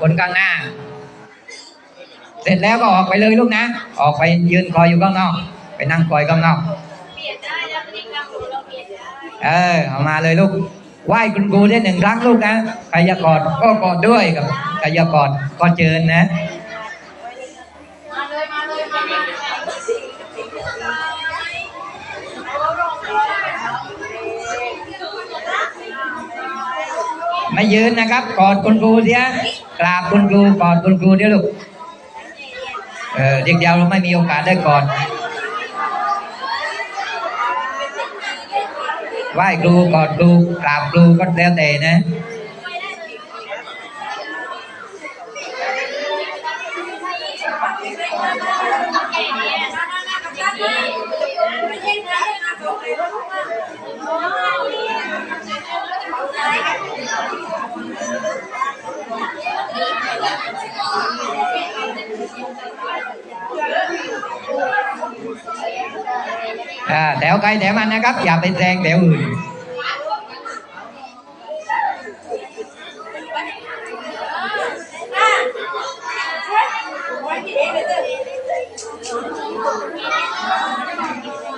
คนข้างหน้า เสร็จแล้วก็ออกไปเลยลูกนะ ออกไปยืนคอยอยู่ข้างนอก ไปนั่งคอยข้างนอกเปลี่ยนได้แล้วพฤติกรรมของเราเปลี่ยนได้เออเอามาเลยลูก ไหว้คุณครูได้หนึ่งครั้งลูกนะใครจะกอดก็กอดด้วยกับใครจะกอดก็เชิญนะ ไม่ยืนนะครับ กอดคุณครูเสียกราบคุณครูกอดคุณครูเดี๋ยวลูกเออเด็กเดียวเราไม่มีโอกาสได้กอดไหว้ครูกอดครูกราบครูก็แล้วแต่นะ à, đéo cây đéo anh nó gấp và bên rèn đéo người Thank you.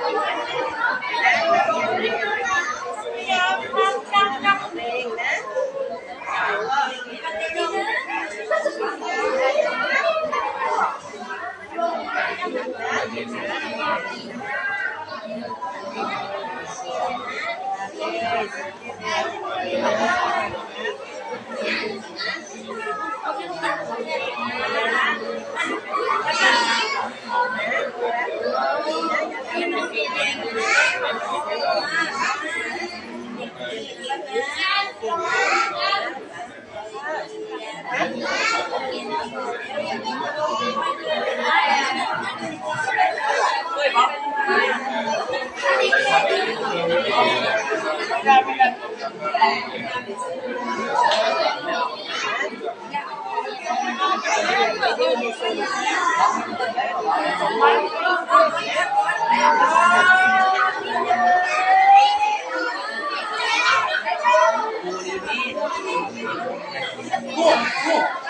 Thank. Cool, cool.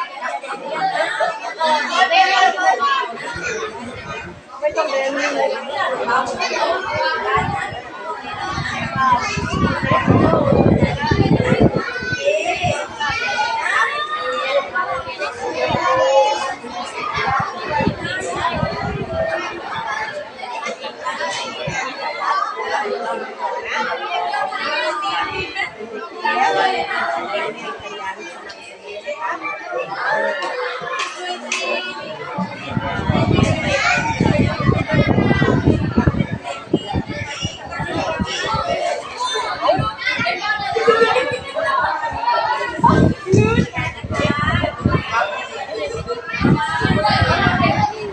าไปแซงแถวอื่น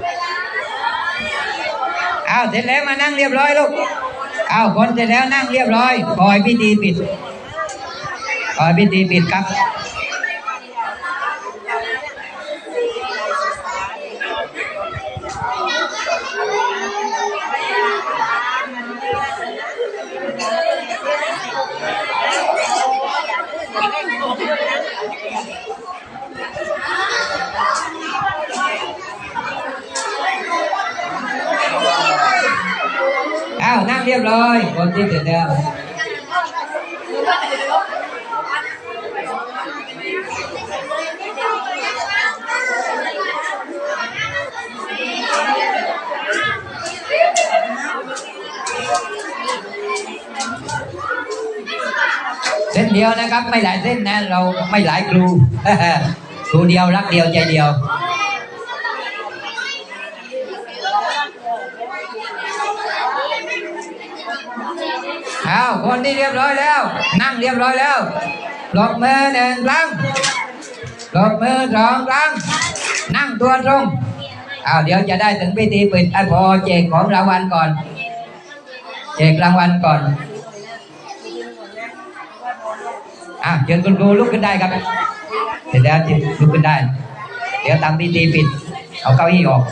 อ้าวเสร็จแล้วมานั่งเรียบร้อยลูกอ้าวคนเสร็จแล้วนั่งเรียบร้อยคอยพิธีปิดคอยพิธีปิดครับ เรียบร้อยคนที่เสร็จแล้ว เส้นเดียวนะครับ ไม่หลายเส้นนะ เราไม่หลายครู ครูเดียวรักเดียวใจเดียว เอาคนที่เรียบร้อยแล้ว นั่งเรียบร้อยแล้วปรบมือหนึ่งครั้งปรบมือสองครั้ง นั่งตัวตรงเอาเดี๋ยวจะได้ถึงพิธีปิดอันพอแจกของรางวัลก่อนแจกรางวัลก่อนอะเชิญคุณครูลุกขึ้นได้ครับเสร็จแล้วจะลุกขึ้นได้ เดี๋ยวทำพิธีปิด เอาเก้าอี้ออก